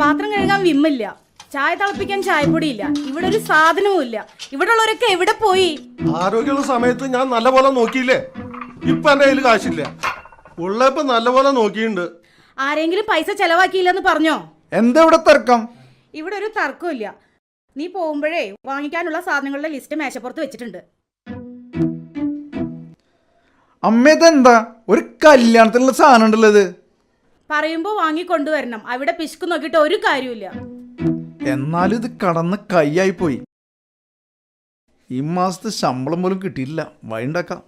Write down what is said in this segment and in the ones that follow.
പാത്രം കഴുകാൻ വിമ്മില്ല. ചായ തിളപ്പിക്കാൻ ചായപ്പൊടിയില്ല. ഇവിടെ ഒരു സാധനവും ഇല്ല ഇവിടെ ഉള്ളവരൊക്കെ എവിടെ പോയി? ആരോഗ്യമുള്ള സമയത്ത് ഞാൻ നല്ലപോലെ നോക്കിയില്ലേ? ഇപ്പൊ എന്റെ കയ്യിൽ കാശില്ല. ഉള്ളപ്പോ നല്ലപോലെ നോക്കിയിട്ടുണ്ട് ആരെങ്കിലും പൈസ ചെലവാക്കിയില്ലെന്ന് പറഞ്ഞോ? എന്താ ഇവിടെ തർക്കം? ഇവിടെ ഒരു തർക്കമില്ല നീ പോകുമ്പോഴേ വാങ്ങിക്കാനുള്ള സാധനങ്ങളുടെ ലിസ്റ്റ് മേശപ്പുറത്ത് വെച്ചിട്ടുണ്ട്. അമ്മ ഇതെന്താ? ഒരു കല്യാണത്തിനുള്ള സാധനം ഉണ്ടല്ലോ പറയുമ്പോൾ വാങ്ങിക്കൊണ്ടുവരണം. അവിടെ പിശുക്ക് നോക്കിയിട്ട് ഒരു കാര്യമില്ല എന്നാലും ഇത് കടന്ന് കൈയായി പോയി. ഈ മാസത്തെ ശമ്പളം പോലും കിട്ടിയില്ല വൈണ്ടാക്കാം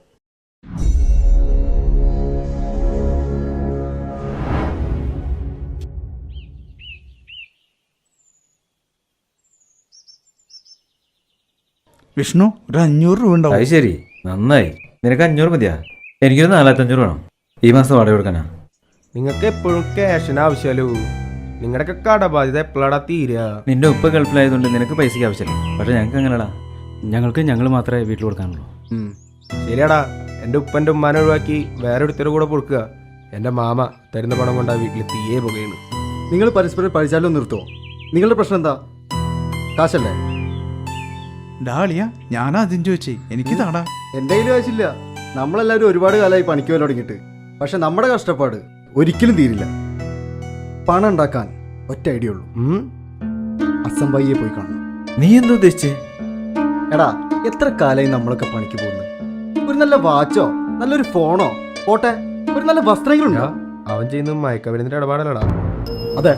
വിഷ്ണു ഒരു അഞ്ഞൂറ് രൂപ ഉണ്ടാവും. അത് ശരി. നന്നായി. നിനക്ക് അഞ്ഞൂറ് മതിയാ? എനിക്കൊരു നാലായിരത്തഞ്ഞൂറ് വേണം. ഈ മാസം വാടക കൊടുക്കാനാ? നിങ്ങൾക്ക് എപ്പോഴും ക്യാഷിന് ആവശ്യമല്ലോ. നിങ്ങളുടെയൊക്കെ കടബാധ്യത എപ്പോഴാടാ തീരുക നിന്റെ ഉപ്പ ഗൾഫിലായതുകൊണ്ട് നിനക്ക് പൈസയ്ക്ക് ആവശ്യമില്ല. പക്ഷെ ഞങ്ങൾക്ക് എങ്ങനെയാടാ ഞങ്ങൾക്ക് ഞങ്ങൾ മാത്രമേ വീട്ടിൽ കൊടുക്കാനുള്ളൂ. ശരിയാടാ. എന്റെ ഉപ്പന്റെ ഉമ്മാനെ ഒഴിവാക്കി വേറെ ഒരുത്തരുടെ കൂടെ കൊടുക്കുക എന്റെ മാമ തരുന്ന പണം കൊണ്ട് ആ വീട്ടിൽ തീയെ പുകയാണ് നിങ്ങൾ പരസ്പരം പഴിച്ചാലും നിർത്തുമോ നിങ്ങളുടെ പ്രശ്നം എന്താ? കാശല്ലേ? ഡാളിയ ഞാനാ അതിന് ചോദിച്ചേ. എനിക്ക് താടാ. എന്റെ കയ്യിൽ കാശില്ല നമ്മളെല്ലാവരും ഒരുപാട് കാലമായി പണിക്ക് പോലും തുടങ്ങിയിട്ട്. പക്ഷെ നമ്മുടെ കഷ്ടപ്പാട് ഒരിക്കലും തീരില്ല. പണം ഉണ്ടാക്കാൻ ഒറ്റ ഐഡിയ ഉള്ളൂ. അസംബായിയെ പോയി കാണണം. നീ എന്താ ഉദ്ദേശിച്ചേ? എടാ എത്ര കാലമായി നമ്മളൊക്കെ പണിക്ക് പോകുന്നു? ഒരു നല്ല വാച്ചോ? നല്ലൊരു ഫോണോ? പോട്ടെ ഒരു നല്ല വസ്ത്രങ്ങളുണ്ടോ? അവൻ ചെയ്യുന്ന മയക്കമരുന്നിന്റെ ഇടപാടല്ലടാ. അതെ.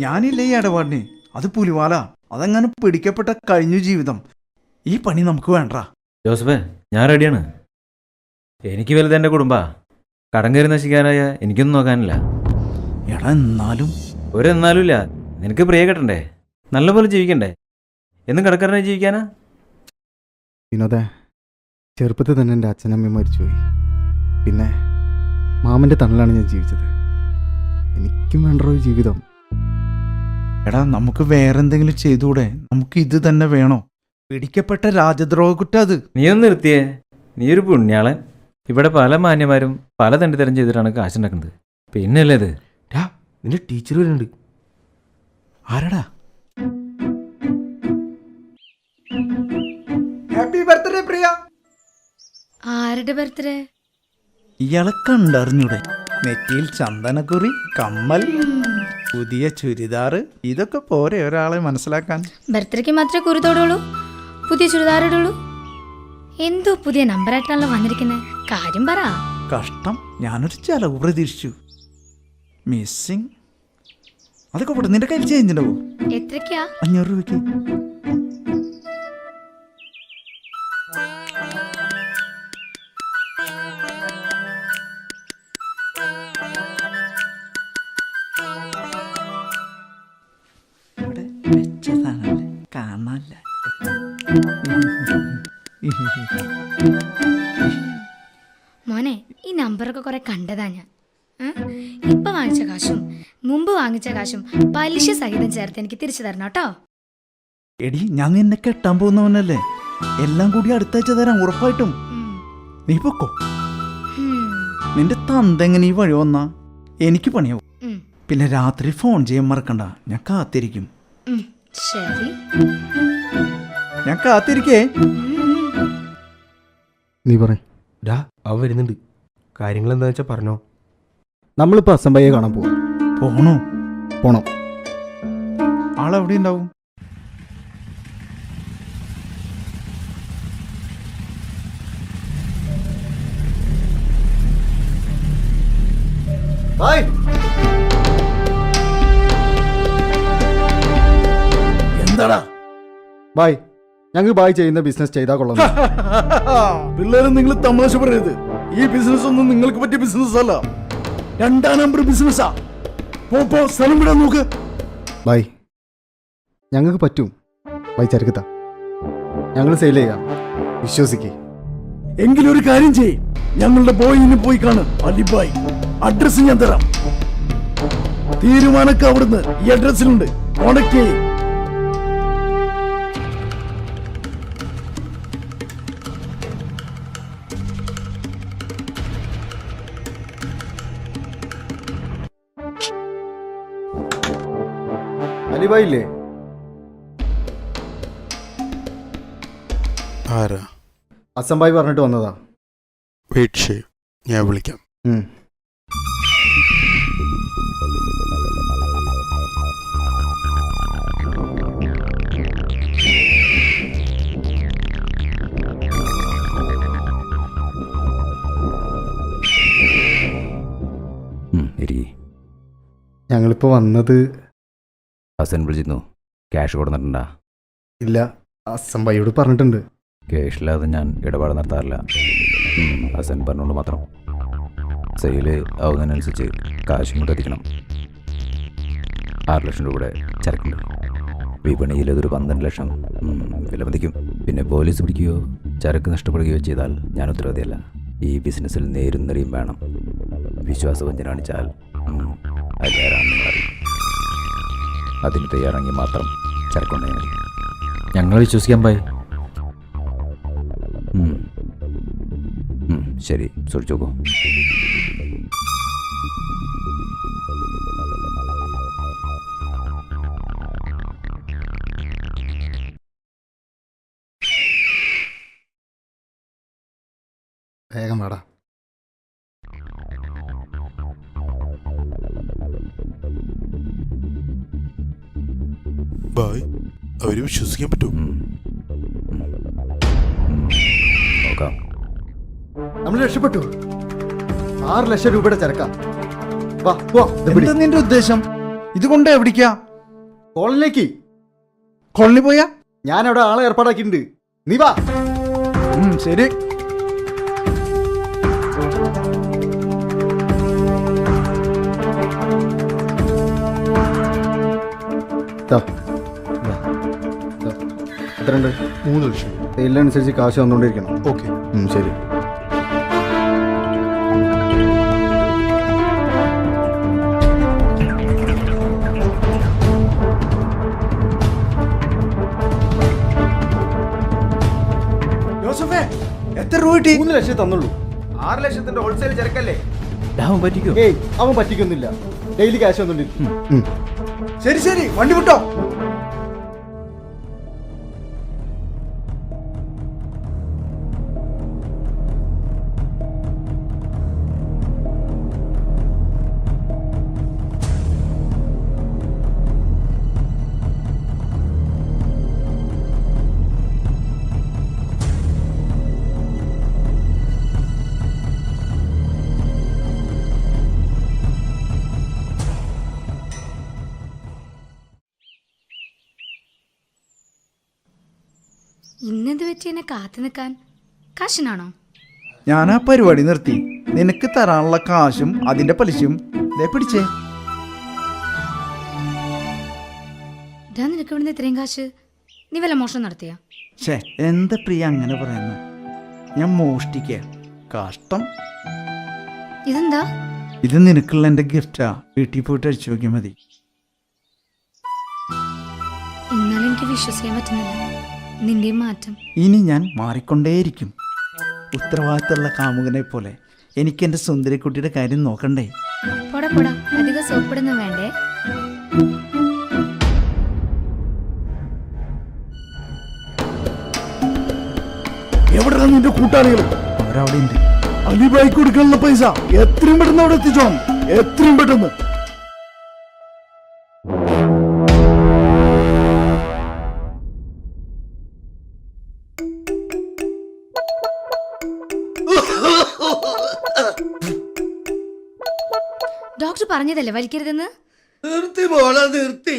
ഞാനില്ല ഈ ഇടപാടിന്? അത് പുലിവാല. അതങ്ങനെ പിടിക്കപ്പെട്ട കഴിഞ്ഞു ജീവിതം. ഈ പണി നമുക്ക് വേണ്ട ജോസഫ് ഞാൻ റെഡിയാണ്. എനിക്ക് വലുത് എന്റെ കുടുംബാ. കടം കയറി നശിക്കാനായ എനിക്കൊന്നും നോക്കാനില്ല. എടാ എന്നാലും. ഒരെന്നാലും ഇല്ല നിനക്ക് പ്രിയ കെട്ടണ്ടേ? നല്ലപോലെ ജീവിക്കണ്ടേ? എന്നും കടക്കാരനായി ജീവിക്കാനാ? വിനോദ ചെറുപ്പത്തിൽ തന്നെ എന്റെ അച്ഛനമ്മയും മരിച്ചുപോയി. പിന്നെ മാമന്റെ തണലാണ് ഞാൻ ജീവിച്ചത്. എനിക്കും വേണ്ട ഒരു ജീവിതം. എടാ നമുക്ക് വേറെന്തെങ്കിലും ചെയ്തുകൂടെ? നമുക്ക് ഇത് തന്നെ വേണോ? പിടിക്കപ്പെട്ട രാജദ്രോഹ കുറ്റം അത്. നീ ഒന്ന് നിർത്തിയേ. നീ ഒരു പുണ്യാളൻ. ഇവിടെ പല മാന്യന്മാരും പല തണ്ടി തണ്ടിത്തരം ചെയ്തിട്ടാണ് കാശുണ്ടാക്കുന്നത് പിന്നല്ലേ ഇത് ഡാ, നിന്റെ ടീച്ചർ വരുന്നുണ്ട്. ആരാടാ? Happy birthday Priya. ആരുടെ ബർത്ത്ഡേ? ഇയാളെ കണ്ടറിഞ്ഞൂടെ. നെറ്റിയിൽ ചന്ദനക്കുറി കമ്മൽ പുതിയ ചുരിദാറ് ഇതൊക്കെ പോരെ ഒരാളെ മനസ്സിലാക്കാൻ. ബർത്ത്ഡേക്ക് മാത്രമേ കുറി തൊടുള്ളൂ? പുതിയ ചുരിദാർ ഇടുള്ളൂ? എന്തോ പുതിയ നമ്പറായിട്ടാണല്ലോ വന്നിരിക്കുന്നത് കാര്യം പറ. കഷ്ടം. ഞാനൊരു ചെലവ് പ്രതീക്ഷിച്ചു. മിസ്സിങ് അതൊക്കെ പോട്ടെ നിന്റെ കയ്യിൽ ചേഞ്ച് ഉണ്ടാവോ എത്രക്കാ അഞ്ഞൂറ് രൂപയ്ക്ക്. Thank you. കാണാനില്ല? നമ്പറൊക്കെ കുറെ കണ്ടതാ ഞാൻ? ഇപ്പൊ വാങ്ങിച്ച കാശും മുമ്പ് വാങ്ങിച്ച കാശും പലിശ സഹിതം ചേർത്ത് എനിക്ക് തിരിച്ചു തരണം കേട്ടോ. എടി ഞാൻ നിന്നെ കെട്ടാൻ പോകുന്നവനല്ലേ? എല്ലാം കൂടി അടുത്താഴ്ച തരാം ഉറപ്പായിട്ടും. നീ പൊക്കോ. നിന്റെ തന്തെങ്ങനെ ഈ വഴി വന്നാ? എനിക്ക് പണിയാവും. പിന്നെ രാത്രി ഫോൺ ചെയ്യാൻ മറക്കണ്ട ഞാൻ കാത്തിരിക്കും. ശരി. ഞാൻ കാത്തിരിക്കേ. നീ പറ അവരുന്നുണ്ട് വരുന്നുണ്ട്. കാര്യങ്ങൾ എന്താ വെച്ചാൽ പറഞ്ഞോ? നമ്മളിപ്പോൾ അസംബയ്യെ കാണാൻ പോവാം. പോണോ? പോണം. ആളെവിടെ ഉണ്ടാവും എന്താടാ? ബായ് ഞങ്ങൾ ബായ് ചെയ്യുന്ന ബിസിനസ് ചെയ്താൽ കൊള്ളാം. പിള്ളേരും നിങ്ങൾ തമാശ പറയരുത്. ഈ ബിസിനസ് ഒന്നും നിങ്ങൾക്ക് പറ്റിയ ബിസിനസ് അല്ല. രണ്ടാം നമ്പർ ബിസിനസ്സാ പോ പോ സ്ഥലം വിടാൻ നോക്ക്. ബൈ. ഞങ്ങൾക്ക് പറ്റും. ബൈ ചരക്കത്ത. ഞങ്ങൾ സെയിൽ ചെയ്യാം. വിശ്വസിക്കേ. എങ്കിലും ഒരു കാര്യം ചെയ്യ്. ഞങ്ങളുടെ ബോയിനെ പോയി കാണ്. അലിബായ് അഡ്രസ് ഞാൻ തരാം. തീരുമാനമൊക്കെ അവിടുന്ന് ഈ അഡ്രസ്സിലുണ്ട് കോണ്ടാക്ട് ചെയ്യ്. അലിബായി ഇല്ലേ ആരാ അസംബായി പറഞ്ഞിട്ട് വന്നതാ. വെയിറ്റ് ചെയ്യും ഞാൻ വിളിക്കാം. ഉം. ഇരിക്കി ഞങ്ങളിപ്പോ വന്നത് ഹസൻ വിളിച്ചിരുന്നു. ക്യാഷ് കൊടുത്തിട്ടുണ്ടാ? ഇല്ല ഹസൻ ബൈയോട് പറഞ്ഞിട്ടുണ്ട്. ക്യാഷില്ലാതെ ഞാൻ ഇടപാട് നടത്താറില്ല. ഹസൻ പറഞ്ഞോണ്ട് മാത്രം. സെയിൽ ആവുന്നതിനനുസരിച്ച് കാശും കൂടെ എത്തിക്കണം ആറ് ലക്ഷം രൂപയുടെ ചരക്കുണ്ട്. വിപണിയിൽ അതൊരു പന്ത്രണ്ട് ലക്ഷം വിലമതിക്കും പിന്നെ പോലീസ് പിടിക്കുകയോ ചരക്ക് നഷ്ടപ്പെടുകയോ ചെയ്താൽ ഞാൻ ഉത്തരവാദിയല്ല. ഈ ബിസിനസ്സിൽ നേരുന്നറിയും നെറിയും വേണം. വിശ്വാസവഞ്ചന കാണിച്ചാൽ അറിയും അതിന് തയ്യാറെങ്കിൽ മാത്രം ചരക്കുണ്ടെങ്കിൽ മതി ഞങ്ങൾ വിശ്വസിക്കാൻ പോയി ശരി. സൂക്ഷിച്ചു നോക്കൂ. വേഗം വാടാ. അവർ വിശ്വസിക്കാൻ പറ്റും. നോക്കാം. നമ്മൾ രക്ഷപ്പെട്ടു. ആറ് ലക്ഷം രൂപയുടെ ചരക്കാ. വാ പോ ഇത് പിടി. എന്താ നിന്റെ ഉദ്ദേശം? ഇതുകൊണ്ട് എവിടിക്കാ കോളിലേക്ക് കോളനിലേക്ക്. കൊള്ളി പോയാ? ഞാൻ അവിടെ ആളെ ഏർപ്പാടാക്കിയിട്ടുണ്ട്. നീ വാ. ഉം, ശരി. ദാ. എത്രയുണ്ട്? മൂന്ന് ലക്ഷം. സെയിലിനനുസരിച്ച് കാശ് വന്നുകൊണ്ടിരിക്കണം ഓക്കെ. ശരി. ജോസഫേ എത്ര രൂപ കിട്ടി? മൂന്ന് ലക്ഷം തന്നുള്ളൂ. ആറ് ലക്ഷത്തിന്റെ ഹോൾസെയിൽ ചരക്കല്ലേ? പറ്റിക്കോ? ഏയ് അവൻ പറ്റിക്കൊന്നുമില്ല. ഡെയിലി കാശ് വന്നോണ്ടിരിക്കും ശരി ശരി വണ്ടി വിട്ടോ. ഇന്നെന്ത് പറ്റി എന്നെ കാത്തു നിൽക്കാൻ കാശിനാണോ? ഞാൻ ആ പരിപാടി നിർത്തി. നിനക്ക് തരാനുള്ള കാശും അതിന്റെ പലിശയും ദേ പിടിച്ചേ. ഇതാ നിനക്ക് ഇവിടുന്ന് ഇത്രയും കാശ്. നീ വല്ല മോഷണം നടത്തിയാ? ഷേ എന്താ പ്രിയ അങ്ങനെ പറയുന്നു? ഞാൻ മോഷ്ടിക്ക. കഷ്ടം. ഇതെന്താ? ഇത് നിനക്കുള്ള എന്റെ ഗിഫ്റ്റാ. വീട്ടിൽ പോയിട്ട് അടിച്ചു നോക്കിയാൽ മതി. എന്നാലും എനിക്ക് വിശ്വസിക്കാൻ പറ്റുന്നില്ല. നിന്റെയും മാറ്റം. ഇനി ഞാൻ മാറിക്കൊണ്ടേയിരിക്കും. ഉത്തരവാദിത്തമുള്ള കാമുകനെ പോലെ എനിക്ക് എന്റെ സുന്ദരിക്കുട്ടിയുടെ കാര്യം നോക്കണ്ടേ? പോടാ പോടാ. അധികം സോപ്പിടുന്ന വേണ്ടേ? എവിടെയാണ് നിന്റെ കൂട്ടാളികൾ? അവരവിടെ ഉണ്ട് ബൈക്ക് കൊടുക്കാനുള്ള പൈസ എത്രയും പെട്ടെന്ന് അവിടെ എത്തിച്ചോണം. എത്രയും പെട്ടെന്ന്. ഡോക്ടർ പറഞ്ഞതല്ലേ വലിക്കരുതെന്ന്? നിർത്തി മോളെ നിർത്തി.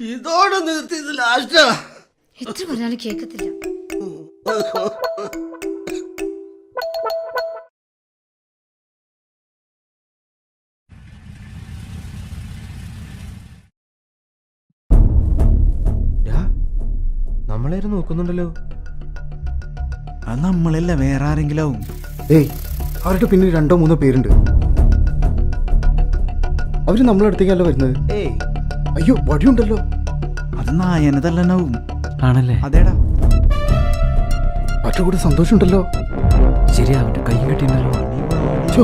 ഇതോടെ നിർത്തി ഇത് ലാസ്റ്റാ എത്ര പറഞ്ഞാലും കേൾക്കത്തില്ല. നമ്മളാരും നോക്കുന്നുണ്ടല്ലോ. അത് നമ്മളല്ല വേറെ ആരെങ്കിലും ആവും. ഏയ് അവരുടെ പിന്നിൽ രണ്ടോ മൂന്നോ പേരുണ്ട്. അവർ നമ്മളെ അടുത്തേക്കല്ല വരുന്നത്? ഏയ്. അയ്യോ വടിയുണ്ടല്ലോ. അത് നായനെ തല്ലനാവും ആണല്ലേ? അതേടാ. അവരുടെ കൂടെ സന്തോഷമുണ്ടല്ലോ. ശരിയാ അവന്റെ കൈ കെട്ടിണ്ടല്ലോ ഛോ,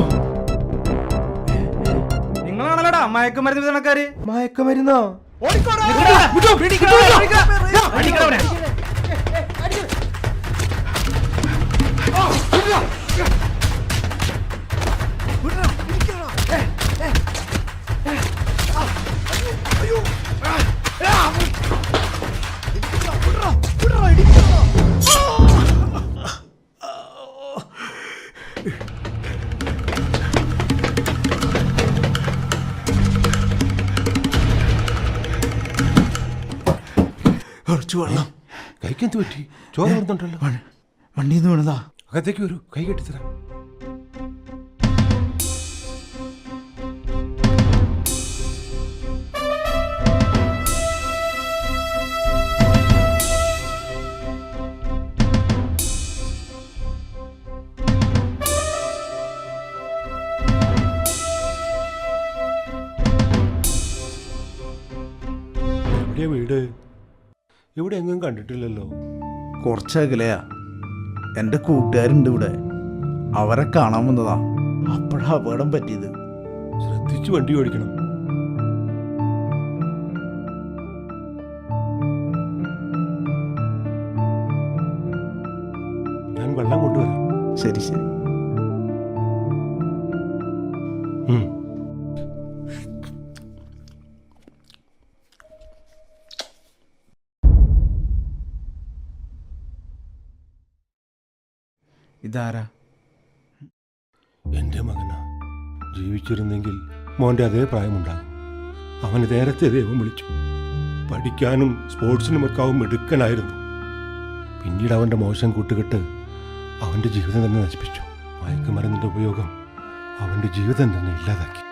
നിങ്ങളാണല്ലോടാ മയക്കുമരുന്ന് വിതരണക്കാര്? മയക്കമരുന്നോ? കുറച്ച് വെള്ളം കൈക്കെന്ത് പറ്റി? ചോര വണ്ടിയിൽ നിന്ന് വീണതാ. അകത്തേക്ക് വരൂ. കൈ കെട്ടിത്തരാം. ഇവിടെ എങ്ങും കണ്ടിട്ടില്ലല്ലോ. കുറച്ചകലെയാ. എന്റെ കൂട്ടുകാരുണ്ട് ഇവിടെ. അവരെ കാണാൻ വന്നതാ. അപ്പോഴാ അപകടം പറ്റിയത്. ശ്രദ്ധിച്ചു വണ്ടി ഓടിക്കണം. ഞാൻ വെള്ളം കൊണ്ടുവരാം. ശരി ശരി. ഇതാരാ? എന്റെ മകനാ. ജീവിച്ചിരുന്നെങ്കിൽ മോന്റെ അതേ പ്രായമുണ്ടാകും. അവന് നേരത്തെ ദൈവം വിളിച്ചു. പഠിക്കാനും സ്പോർട്സിനുമൊക്കെ അവൻ മിടുക്കനായിരുന്നു. പിന്നീട് അവന്റെ മോശം കൂട്ടുകെട്ട് അവന്റെ ജീവിതം തന്നെ നശിപ്പിച്ചു. മയക്കുമരുന്നിന്റെ ഉപയോഗം അവന്റെ ജീവിതം തന്നെ ഇല്ലാതാക്കി.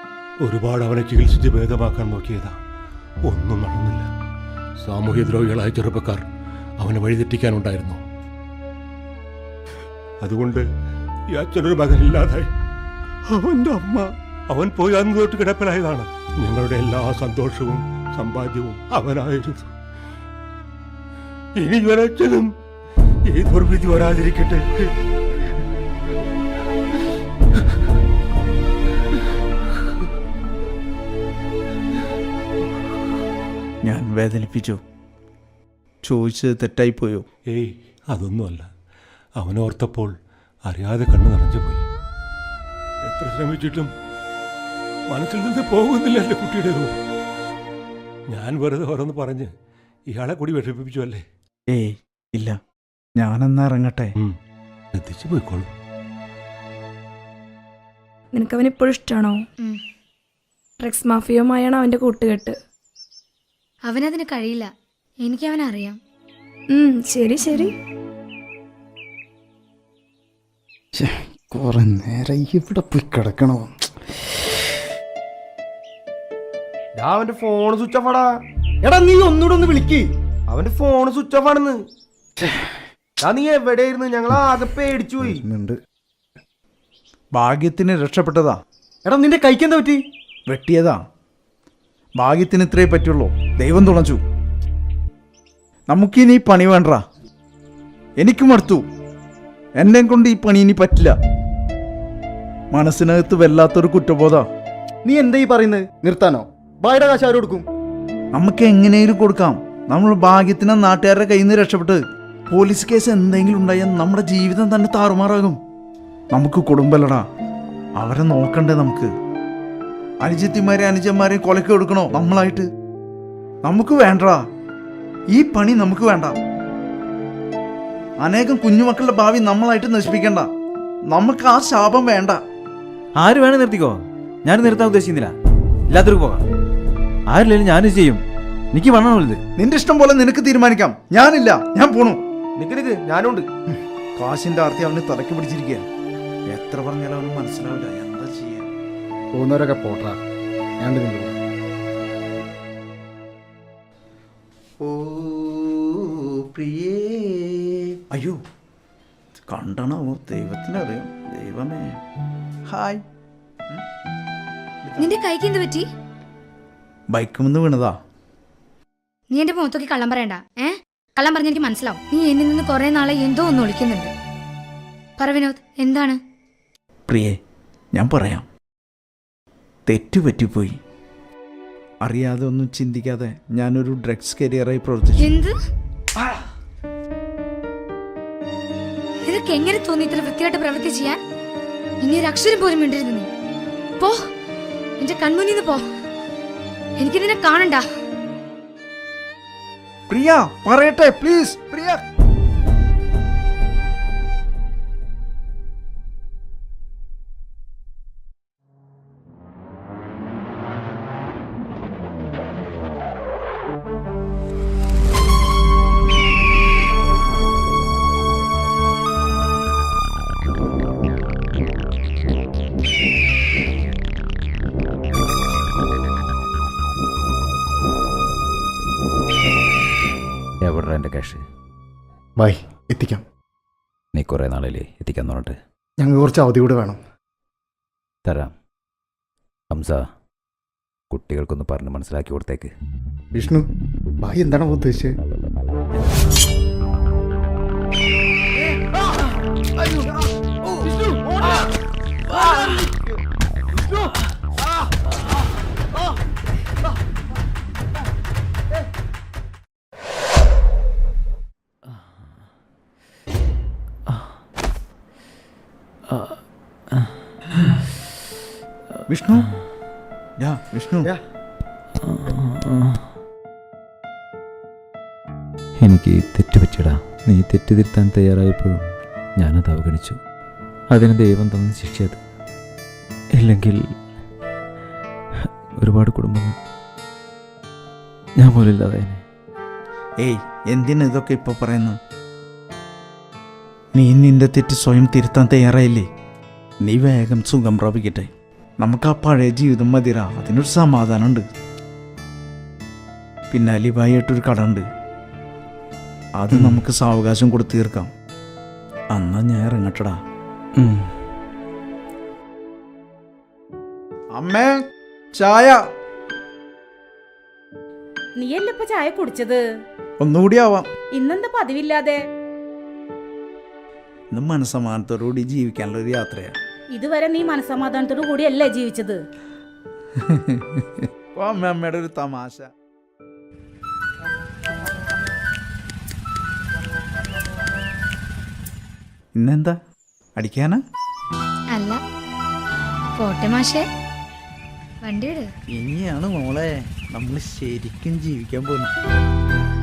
ഒരുപാട് അവനെ ചികിത്സിച്ച് ഭേദമാക്കാൻ നോക്കിയതാ. ഒന്നും നടന്നില്ല. സാമൂഹ്യദ്രോഹികളായ ചെറുപ്പക്കാർ അവനെ വഴിതെറ്റിക്കാനുണ്ടായിരുന്നു. അതുകൊണ്ട് ഈ അച്ഛനൊരു മകനില്ലാതായി. അവന്റെ അമ്മ അവൻ പോയി അന്ന് തൊട്ട് കിടപ്പിലായതാണ്. ഞങ്ങളുടെ എല്ലാ സന്തോഷവും സമ്പാദ്യവും അവനായിരുന്നു. ഇനി ഒരച്ഛനും ഈ ദുർവിധി വരാതിരിക്കട്ടെ. ഞാൻ വേദനിപ്പിച്ചു. ചോദിച്ചത് തെറ്റായിപ്പോയോ? ഏയ് അതൊന്നുമല്ല. അവനോർത്തപ്പോൾ അറിയാതെ കണ്ണു നിറഞ്ഞു പോയി. എത്ര ശ്രമിച്ചിട്ടും മനസ്സിൽ നിന്ന് പോകുന്നില്ലല്ലോ കുട്ടിയുടെ രൂപം ഞാൻ വെറുതെ ഓരോന്ന് പറഞ്ഞ് ഇയാളെ കൂടി വിഷമിപ്പിച്ചു അല്ലേ? ഏയ് ഇല്ല. ഞാനെന്നാ ഇറങ്ങട്ടെ. ശ്രദ്ധിച്ചു പോയിക്കോളൂ. നിനക്കവൻ ഇപ്പോഴും ഇഷ്ടമാണോ. ഡ്രഗ്സ് മാഫിയയുമായാണ് അവന്റെ കൂട്ടുകെട്ട്. അവനതിന് കഴിയില്ല. എനിക്കവനറിയാം. ഉം, ശരി ശരി. കുറെ നേരം ഇവിടെ പോയി കിടക്കണോ? അവന്റെ ഫോൺ സ്വിച്ച് ഓഫ് ആടാ. എടാ നീ ഒന്നുകൂടെ ഒന്ന് വിളിക്ക്. അവന്റെ ഫോൺ സ്വിച്ച് ഓഫ് ആണെന്ന്. ഡാ നീ എവിടെയായിരുന്നു? ഞങ്ങൾ ആകെ പേടിച്ചു പോയി. ഭാഗ്യത്തിന് രക്ഷപ്പെട്ടതാ. എടാ നിന്റെ കൈക്ക് എന്താ പറ്റി? വെട്ടിയതാ. ഭാഗ്യത്തിന് ഇത്രേ പറ്റുള്ളൂ. ദൈവം തുണച്ചു നമുക്കിനി പണി വേണ്ട എനിക്കും മടുത്തു എന്നെ കൊണ്ട് ഈ പണി ഇനി പറ്റില്ല. മനസ്സിനകത്ത് വല്ലാത്തൊരു കുറ്റബോധ. നീ എന്താ ഈ പറയുന്നത് നിർത്താനോ? ബായുടെ കാശ് ആര് കൊടുക്കും? നമുക്ക് എങ്ങനെയും കൊടുക്കാം. നമ്മൾ ഭാഗ്യത്തിന് നാട്ടുകാരുടെ കയ്യിൽ നിന്ന് രക്ഷപ്പെട്ട് പോലീസ് കേസ് എന്തെങ്കിലും ഉണ്ടായാൽ നമ്മുടെ ജീവിതം തന്നെ താറുമാറാകും. നമുക്ക് കുടുംബല്ലടാ. അവരെ നോക്കണ്ടേ നമുക്ക്. അനുജത്തിമാരെ അനുജന്മാരെയും കൊലക്ക് കൊടുക്കണോ നമ്മളായിട്ട്? നമുക്ക് വേണ്ടടാ. ഈ പണി നമുക്ക് വേണ്ട. അനേകം കുഞ്ഞുമക്കളുടെ ഭാവി നമ്മളായിട്ട് നശിപ്പിക്കണ്ട. നമുക്ക് ആ ശാപം വേണ്ട. ആര് വേണേ നിർത്തിക്കോ? ഞാൻ നിർത്താൻ ഉദ്ദേശിക്കുന്നില്ല. ഇല്ലാത്തൊരു പോകാം. ആരില്ലെങ്കിലും ഞാനും ചെയ്യും. എനിക്ക് വേണം ഇത് നിന്റെ ഇഷ്ടം പോലെ നിനക്ക് തീരുമാനിക്കാം. ഞാനില്ല. ഞാൻ പോണു. നിക്ക് നിക്ക് ഞാനുണ്ട്. കാശിന്റെ ആർത്തി അവന് തലക്ക് പിടിച്ചിരിക്കുകയാണ്. എത്ര പറഞ്ഞാലും അവന് മനസ്സിലാവില്ല. എന്താ ചെയ്യാൻ പോകുന്നവരൊക്കെ പോട്ടാ ഞാൻ ഓ. പ്രിയേ. അയ്യോ കണ്ടണോ ദൈവത്തിനറിയാം. ദൈവമേ. ഹായ്. നിന്റെ കൈക്ക് എന്ത് പറ്റി? ബൈക്ക് നിന്ന് വീണതാ. നീ എന്റെ മുഖത്തൊക്കെ കള്ളം പറയണ്ട. ഏ? കള്ളം പറഞ്ഞ എനിക്ക് മനസ്സിലാവും. നീ എന്നിൽ നിന്ന് കുറെ നാളെ എന്തോ ഒന്ന് ഒളിക്കുന്നുണ്ട്. പറ വിനോദ് എന്താണ്? പ്രിയേ ഞാൻ പറയാം. തെറ്റു പറ്റിപ്പോയി. അറിയാതെ ഒന്നും ചിന്തിക്കാതെ ഞാനൊരു ഡ്രഗ്സ് കരിയറായി പ്രവർത്തിച്ചു. എന്ത്? നിനക്ക് എങ്ങനെ തോന്നി ഇത്ര വൃത്തിയായിട്ട് പ്രവൃത്തി ചെയ്യാൻ? ഇനി ഒരു അക്ഷരം പോലും മിണ്ടരുത് നീ. പോ. എന്റെ കൺമുന്നിൽ നിന്ന് പോ. എനിക്ക് നിന്നെ കാണണ്ട. പ്രിയ പറയട്ടെ പ്ലീസ് പ്രിയ. ബൈ എത്തിക്കാം. നീ കുറേ നാളില്ലേ എത്തിക്കാൻ പറഞ്ഞിട്ട്? ഞങ്ങൾക്ക് കുറച്ച് അവധി കൂടെ വേണം. തരാം. ഹംസ കുട്ടികൾക്കൊന്ന് പറഞ്ഞ് മനസ്സിലാക്കി കൊടുത്തേക്ക്. വിഷ്ണു ബായി എന്താണ് ഉദ്ദേശിച്ചത് വിഷ്ണു യാ വിഷ്ണു. യാ. എനിക്ക് തെറ്റ് പറ്റിയടാ. നീ തെറ്റ് തിരുത്താൻ തയ്യാറായപ്പോഴും ഞാനത് അവഗണിച്ചു. അതിന് ദൈവം തന്ന ശിക്ഷ അത്. ഇല്ലെങ്കിൽ ഒരുപാട് കുടുംബങ്ങൾ ഞാൻ പോലും ഇല്ലാതായനെ ഏയ് എന്തിനാ ഇതൊക്കെ ഇപ്പൊ പറയുന്നു? നീ നിന്റെ തെറ്റ് സ്വയം തിരുത്താൻ തയ്യാറായില്ലേ? നീ വേഗം സുഖം പ്രാപിക്കട്ടെ. നമുക്ക് ആ പഴയ ജീവിതം മതിരാ അതിനൊരു സമാധാനമുണ്ട്. പിന്നെ അലിബായിട്ടൊരു കട ഉണ്ട് അത് നമുക്ക് സാവകാശം കൊടുത്തു തീർക്കാം. അന്നാ ഞാൻ ഇറങ്ങട്ടടാ. അമ്മേ ചായ. നീ ഇപ്പൊ ചായ കുടിച്ചത്? ഒന്നുകൂടി ആവാം. ഇന്നെന്താ പതിവില്ലാതെ? ഇന്ന് മനസ്സമാനത്തോടുകൂടി ജീവിക്കാനുള്ള ഒരു യാത്രയാണ് ഇതുവരെ നീ മനസമാധാനത്തോടു കൂടിയല്ലേ ജീവിച്ചത്? അമ്മയുടെ ഒരു തമാശ. ഇന്നെന്താ? അടിക്കാനാ? അല്ല. പോട്ടെ മാഷേ. വണ്ടിയുടെ ഇനിയാണ് മോളെ. നമ്മൾ ശരിക്കും ജീവിക്കാൻ പോകുന്നത്